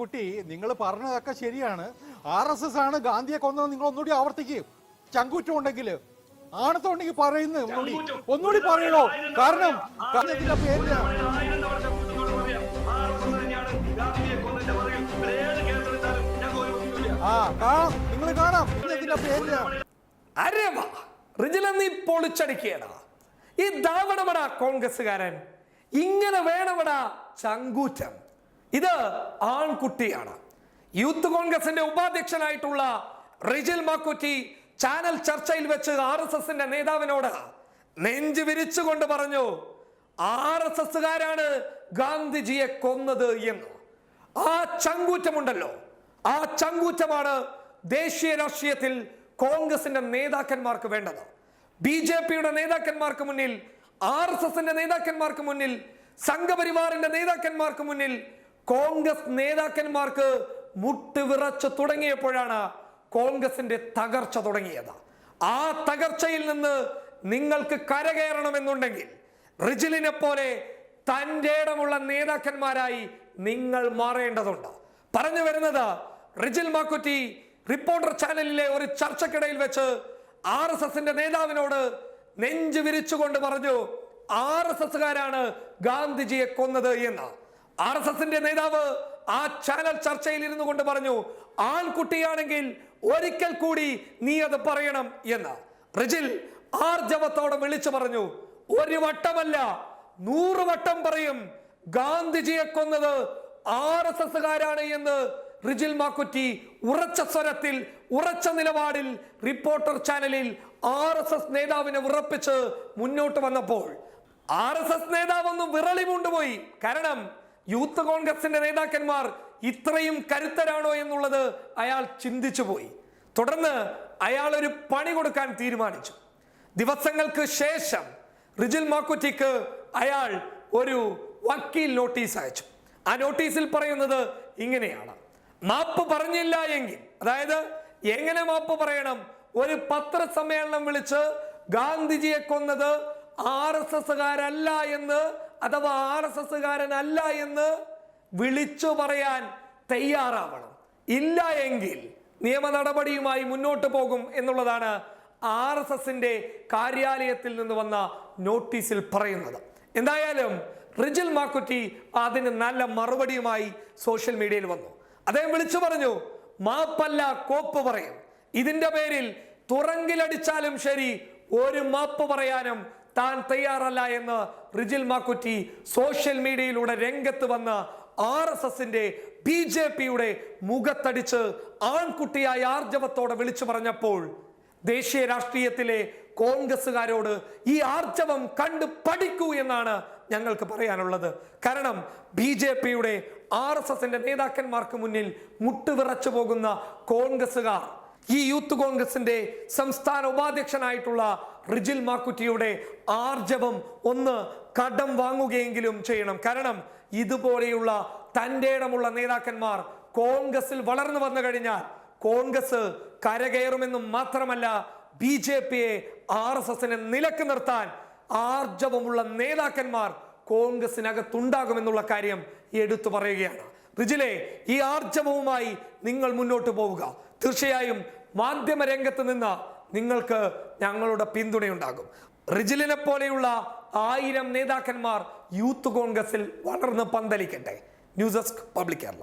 കുട്ടി നിങ്ങൾ പറഞ്ഞതൊക്കെ ശരിയാണ്. ആർ എസ് എസ് ആണ് ഗാന്ധിയെ കൊന്നത് നിങ്ങൾ ഒന്നുകൂടി ആവർത്തിക്കും. ചങ്കൂറ്റം ഉണ്ടെങ്കിൽ ആണത്തുണ്ടെങ്കിൽ പറയുന്നത് ഒന്നുകൂടി. ഒന്നുകൂടി പറയണോ? കാരണം ഇതിന്റെ ആ കാണാം. നിങ്ങൾ കാണാം. ഇതിന്റെ വാ റിജില നീ പൊളിച്ചടിക്കേടാ ഈ ദാവണമടാ കോൺഗ്രസ്സുകാരൻ. ഇങ്ങനെ വേണമടാ ചങ്കൂറ്റം. ഇത് ആൺകുട്ടിയാണ്. യൂത്ത് കോൺഗ്രസിന്റെ ഉപാധ്യക്ഷനായിട്ടുള്ള റിജിൽ മാക്കുറ്റി ചാനൽ ചർച്ചയിൽ വെച്ച് ആർ എസ് എസിന്റെ നേതാവിനോട് നെഞ്ചു വിരിച്ചുകൊണ്ട് പറഞ്ഞു ആർ എസ് എസുകാരാണ് ഗാന്ധിജിയെ കൊന്നത് എന്ന്. ആ ചങ്കൂറ്റമുണ്ടല്ലോ. ആ ചങ്കൂറ്റമാണ് ദേശീയ രാഷ്ട്രീയത്തിൽ കോൺഗ്രസിന്റെ നേതാക്കന്മാർക്ക് വേണ്ടത്. ബി ജെ പിയുടെ നേതാക്കന്മാർക്ക് മുന്നിൽ ആർ എസ് എസിന്റെ നേതാക്കന്മാർക്ക് മുന്നിൽ സംഘപരിവാറിന്റെ നേതാക്കന്മാർക്ക് മുന്നിൽ കോൺഗ്രസ് നേതാക്കന്മാർക്ക് മുട്ടുവിറച്ചു തുടങ്ങിയപ്പോഴാണ് കോൺഗ്രസിന്റെ തകർച്ച തുടങ്ങിയത്. ആ തകർച്ചയിൽ നിന്ന് നിങ്ങൾക്ക് കരകയറണമെന്നുണ്ടെങ്കിൽ റിജിലിനെ പോലെ തന്റെ ഇടമുള്ള നേതാക്കന്മാരായി നിങ്ങൾ മാറേണ്ടതുണ്ട്. പറഞ്ഞു വരുന്നത് റിജിൽ മാക്കുറ്റി റിപ്പോർട്ടർ ചാനലിലെ ഒരു ചർച്ചക്കിടയിൽ വെച്ച് ആർ എസ് എസിന്റെ നേതാവിനോട് നെഞ്ചു വിരിച്ചുകൊണ്ട് പറഞ്ഞു ആർ എസ് എസുകാരാണ് ഗാന്ധിജിയെ കൊന്നത് എന്ന്. ആർ എസ് എസിന്റെ നേതാവ് ആ ചാനൽ ചർച്ചയിൽ ഇരുന്നു കൊണ്ട് പറഞ്ഞു ആൺകുട്ടിയാണെങ്കിൽ ഒരിക്കൽ കൂടി നീ അത് പറയണം എന്ന്. റിജിൽ ആർജവത്തോടെ വിളിച്ചു പറഞ്ഞു ഒരു വട്ടമല്ല നൂറ് വട്ടം പറയും ഗാന്ധിജിയെ കൊന്നത് ആർ എസ് എസുകാരാണ് എന്ന് റിജിൽ മാക്കുറ്റി ഉറച്ച സ്വരത്തിൽ ഉറച്ച നിലപാടിൽ റിപ്പോർട്ടർ ചാനലിൽ ആർ എസ് എസ് നേതാവിനെ ഉറപ്പിച്ച് മുന്നോട്ട് വന്നപ്പോൾ ആർ എസ് എസ് നേതാവ് ഒന്ന് വിറളി കൊണ്ടുപോയി കാരണം യൂത്ത് കോൺഗ്രസിന്റെ നേതാക്കന്മാർ ഇത്രയും കരുത്തരാണോ എന്നുള്ളത് അയാൾ ചിന്തിച്ചു പോയി. തുടർന്ന് അയാൾ ഒരു പണി കൊടുക്കാൻ തീരുമാനിച്ചു. ദിവസങ്ങൾക്ക് ശേഷം റിജിൽ മാക്കുറ്റിക്ക് അയാൾ ഒരു വക്കീൽ നോട്ടീസ് അയച്ചു. ആ നോട്ടീസിൽ പറയുന്നത് ഇങ്ങനെയാണ്. മാപ്പ് പറഞ്ഞില്ല എങ്കിൽ അതായത് എങ്ങനെ മാപ്പ് പറയണം? ഒരു പത്രസമ്മേളനം വിളിച്ച് ഗാന്ധിജിയെ കൊന്നത് ആർ എസ് എസ്സുകാരല്ല എന്ന് അഥവാ ആർ എസ് എസ്സുകാരനല്ല എന്ന് വിളിച്ചു പറയാൻ തയ്യാറാവണം. ഇല്ല എങ്കിൽ നിയമ നടപടിയുമായി മുന്നോട്ട് പോകും എന്നുള്ളതാണ് ആർ എസ് എസിന്റെ കാര്യാലയത്തിൽ നിന്ന് വന്ന നോട്ടീസിൽ പറയുന്നത്. എന്തായാലും റിജിൽ മാക്കുറ്റി അതിന് നല്ല മറുപടിയുമായി സോഷ്യൽ മീഡിയയിൽ വന്നു. അദ്ദേഹം വിളിച്ചു പറഞ്ഞു മാപ്പല്ല കോപ്പ് പറയും. ഇതിന്റെ പേരിൽ തുറങ്കിലടിച്ചാലും ശരി ഒരു മാപ്പ് പറയാനും താൻ തയ്യാറല്ല എന്ന് റിജിൽ മാക്കുറ്റി സോഷ്യൽ മീഡിയയിലൂടെ രംഗത്ത് വന്ന് ആർ എസ് എസിന്റെ ബി ജെ പിയുടെ മുഖത്തടിച്ച് ആൺകുട്ടിയായ ആർജവത്തോടെ വിളിച്ചു പറഞ്ഞപ്പോൾ ദേശീയ രാഷ്ട്രീയത്തിലെ കോൺഗ്രസ്സുകാരോട് ഈ ആർജവം കണ്ടു പഠിക്കൂ എന്നാണ് ഞങ്ങൾക്ക് പറയാനുള്ളത്. കാരണം ബി ജെ പിയുടെ ആർ എസ് എസിന്റെ നേതാക്കന്മാർക്ക് മുന്നിൽ മുട്ടുവിറച്ചു പോകുന്ന കോൺഗ്രസ്സുകാർ ഈ യൂത്ത് കോൺഗ്രസിന്റെ സംസ്ഥാന ഉപാധ്യക്ഷനായിട്ടുള്ള റിജിൽ മാക്കുറ്റിയുടെ ആർജവം ഒന്ന് കടം വാങ്ങുകയെങ്കിലും ചെയ്യണം. കാരണം ഇതുപോലെയുള്ള തന്റെ ഇടമുള്ള നേതാക്കന്മാർ കോൺഗ്രസിൽ വളർന്നു വന്നു കഴിഞ്ഞാൽ കോൺഗ്രസ് കരകയറുമെന്നും മാത്രമല്ല ബി ജെ പിയെ ആർ എസ് എസിനെ നിലയ്ക്ക് നിർത്താൻ ആർജവമുള്ള നേതാക്കന്മാർ കോൺഗ്രസിനകത്തുണ്ടാകുമെന്നുള്ള കാര്യം എടുത്തു പറയുകയാണ്. റിജിലെ ഈ ആർജവവുമായി നിങ്ങൾ മുന്നോട്ട് പോവുക. തീർച്ചയായും മാധ്യമ രംഗത്ത് നിന്ന് നിങ്ങൾക്ക് ഞങ്ങളുടെ പിന്തുണയുണ്ടാകും. റിജിലിനെ പോലെയുള്ള ആയിരം നേതാക്കന്മാർ യൂത്ത് കോൺഗ്രസിൽ വളർന്ന് പന്തലിക്കട്ടെ. News desk public Kerala.